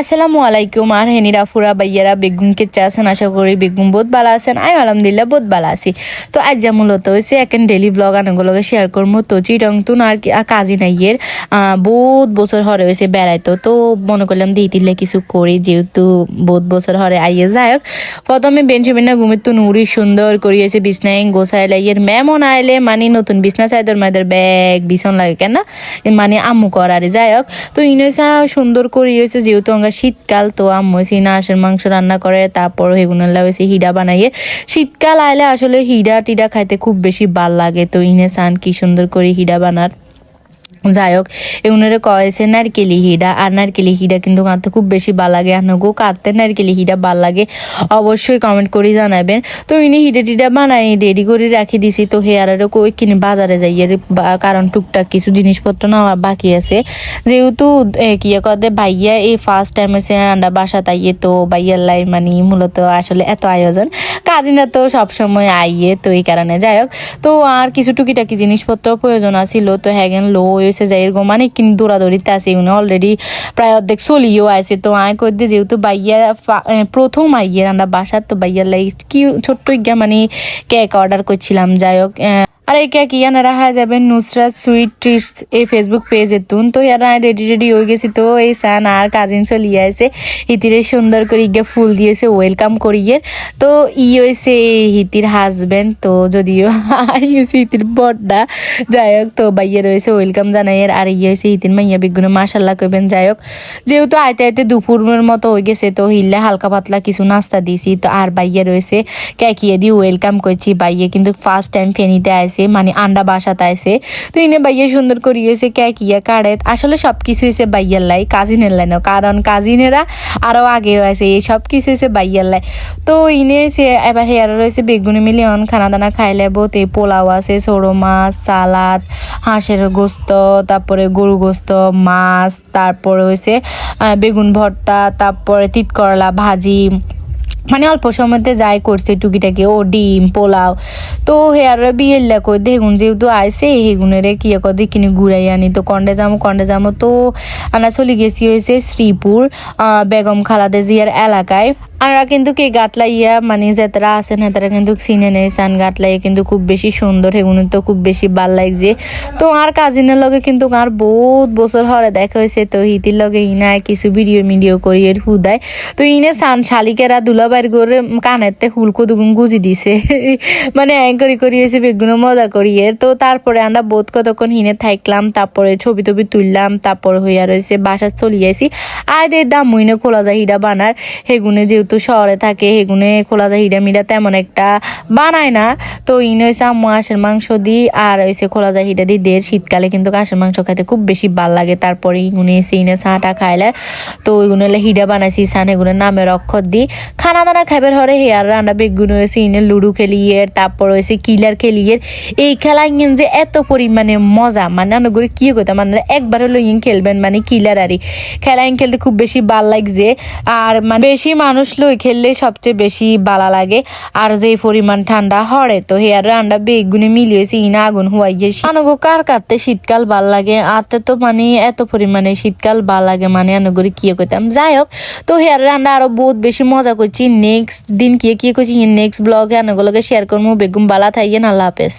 আসসালামু আলাইকুম, আর হেনিরা ফুরা বাইয়ারা বেগুন কেচা আছেন, আশা করি বেগুন বহুত ভালো আছেন। আমি আলহামদুলিল্লাহ বহুত ভালো আছি। তো আজ যা মূলত হয়েছে এখন ডেলি ব্লগ আনগুলোকে শেয়ার করব তো চিটং তুন আর কি আর কাজি নাইয়ের বহুত বছর হরে হয়েছে বেড়াইতো তো। মনে করলাম দিয়ে দিলে কিছু করি, যেহেতু বহুত বছর হরে আইয়ে। যাই হোক, প্রথমে বেঞ্চে বেনা ঘুমের তো নুরি সুন্দর করিয়েছে বিছনায় গোসাই লাইয়ের ম্যামন আইলে মানে নতুন বিছনা চাইদর মায়েদের ব্যাগ, বিছন লাগে কেন মানে আম্মু করারে। যাই হোক, তো ইনেসা সুন্দর করিয়েছে, যেহেতু শীতকাল, তো আম্মু হাঁসের মাংস রান্না করে, তারপর হেগুনের লাগাইছে হিডা বানাইয়ে। শীতকাল আইলে আসলে হিডা টিডা খাইতে খুব বেশি ভালো লাগে, তো ইনে সান কি সুন্দর করে হিডা বানার। যাই হোক এগুলোরে কয়েছে নারকেলি হিডা, আর নারকেলি হিডা কিন্তু কাঁদতে খুব বেশি ভালো লাগে। আনগো কাঁদতে নারকেলি হিডা ভালো লাগে, অবশ্যই কমেন্ট করে জানাবেন। তো ইনি হিডা টিডা বানাই রেডি করে রাখি দিছি। তো হেয়ারেরও কই কিনে বাজারে যাই কারণ টুকটাক কিছু জিনিসপত্র নেওয়া বাকি আছে। যেহেতু কি কদে ভাইয়া এই ফার্স্ট টাইম হচ্ছে আন্ডা বাসা তাইয়ে তো ভাইয়ার লাই মানে মূলত আসলে এত আয়োজন। কাজিনা তো সবসময় আইয়ে তো এই কারণে। যাই হোক তো আর কিছু টুকিটাকি জিনিসপত্র প্রয়োজন আছিল। তো হ্যাগেন লো হয়েছে যাই এরকম মানে কিন দৌড়াদৌড়িতে আছে, উনি অলরেডি প্রায় অর্ধেক চলিও আছে। তো আয় করতে যেহেতু বাইয়া প্রথম আইয়ের আমরা বাসার তো বাইয়ার লাইক কি ছোট্ট গিয়া মানে কেক অর্ডার করছিলাম, যাই হোক আর এই কেক ইয়ানা রাখা যাবে নুসরাত, সুইট ট্রিটস এই ফেসবুক পেজে তুন তো ইয়ারা রেডি রেডি হয়ে গেছি তো। এই সান আর কাজিন চলিয়ে আছে হিতিরে সুন্দর করে ইগে ফুল দিয়েছে ওয়েলকাম করিয়ে। তো ই হয়েছে হিতির হাজবেন্ড তো যদিও হয়েছে হিতির বড়টা যাই হোক তো বাইয়ে রয়েছে ওয়েলকাম জানাইয়ের। আর ইয়ে হয়েছে হিতির মাইয়া বিগুনে মাসাল্লাহ কইবেন। যাই হোক যেহেতু আইতে আইতে দুপুরের মতো হয়ে গেছে, তো হিললে হালকা পাতলা কিছু নাস্তা দিছি। তো আর বাইয়ে রয়েছে ক্যাকিয়ে দিয়ে ওয়েলকাম করছি। বাইয়ে কিন্তু ফার্স্ট টাইম ফেনিতে আইছে। মানে আন্ডা বাসাতে আইছে তো ইনে বাইয়ে সুন্দর করিয়েছে ক্যাকিয়া কাড়ে আসলে সব কিছু হয়েছে বাইয়ার লাই কাজিনের লাই না, কারণ কাজিনেরা আরও আগে আছে, এই সব কিছু হয়েছে বাইয়ার লাই। তো ইনে সে এবার হেয়ার রয়েছে বেগুনি মিলিয়ন খানা দানা খাইলে বোতে পোলাও আছে সরো মাছ, সালাদ, হাঁসের গোস্ত, তারপরে গরু গোস্ত, মাছ, তারপরে হয়েছে বেগুন ভর্তা, তারপরে তিত করলা ভাজি মানে অল্প সময়তে যাই করছে টুকিটাকি, ও ডিম, পোলাও। তো হেয়ার বিয়ের কই দেখুন, যেহেতু আইসে, হেগুনের কি কদি কিনে ঘুরাই আনি। তো কন্ডে যাব কন্ডে যাব তো আনা চলে গেছি হয়েছে শ্রীপুর বেগম খালাদে জিয়ার এলাকায়। আমরা কিন্তু কে গাটলাইয়া মানে যারা আছেন তারা কিন্তু চিনে নেই, সান গাটলাইয়া কিন্তু খুব বেশি সুন্দর হেগুনে তো খুব বেশি ভালো লাগছে। তো আর কাজিনের লগে কিন্তু আর বহুত বছর হরে দেখা হয়েছে তো হিতির লগে ইনায় কিছু ভিডিও মিডিও করি এর হুদায়। তো ইনে সান শালিকেরা দুলাবাইর করে কানেতে হুলকো দুগুন গুজি দিছে। মানে অ্যাং করি হয়েছে বেগুনো মজা করি এর। তো তারপরে আমরা বোধ কতক্ষণ হিনে থাকলাম তারপরে ছবি টবি তুললাম, তারপরে হইয়া রয়েছে বাসা চলে আইসি আয়দের দাম, মইনে খোলা যায় হিডা বানার। হেগুনে যেহেতু শহরে থাকে হেগুনে খোলা যায় হিডা মিডা তেমন একটা বানায় না। তো ইনে হয়েছে আম্মু মাংস দিই, আর হয়েছে খোলা যায় হিডা দিই দের শীতকালে কিন্তু হাঁসের মাংস খাইতে খুব বেশি ভালো লাগে। তারপরে ইগুনে এসে ইনে চাটা খাইলে। তো ওইগুলো হলে হিডা বানাইছি, সান এগুলোর নামের অক্ষর দিই। খানা দানা খাইবার হরে হেয়ার রান্না বেগুন হয়েছে ইনে লুডু খেলিয়ে তারপর হয়েছে কিলার খেলিয়ে এই খেলা ইন যে এত পরিমাণে মজা মানে অনুগুলো কি করতে মানে একবার হলো ইন খেলবেন মানে কিলার আরই খেলা ইন খেলতে খুব বেশি ভালো লাগছে, আর মানে বেশি মানুষ লই খেললে সবচেয়ে বেশি বালা লাগে। আর যে পরিমাণ ঠান্ডা হরে তো হেয়ার রান্না বেগুনে মিলিয়েছে ইনা আগুন হুয়াইয়ে আনুগো কার কাটতে শীতকাল ভালো লাগে? আতে তো মানে এত পরিমাণে শীতকাল ভালো লাগে মানে আনুগুলি কি করতাম যাই হোক তো হেয়ার রান্না আরও বহুত বেশি মজা করছি। নেক্সট দিন কি কি করছি নেক্সট ব্লগে আনুগুলোকে শেয়ার করব বেগুন বালা থাইয়েন আল্লাহ হাফেজ।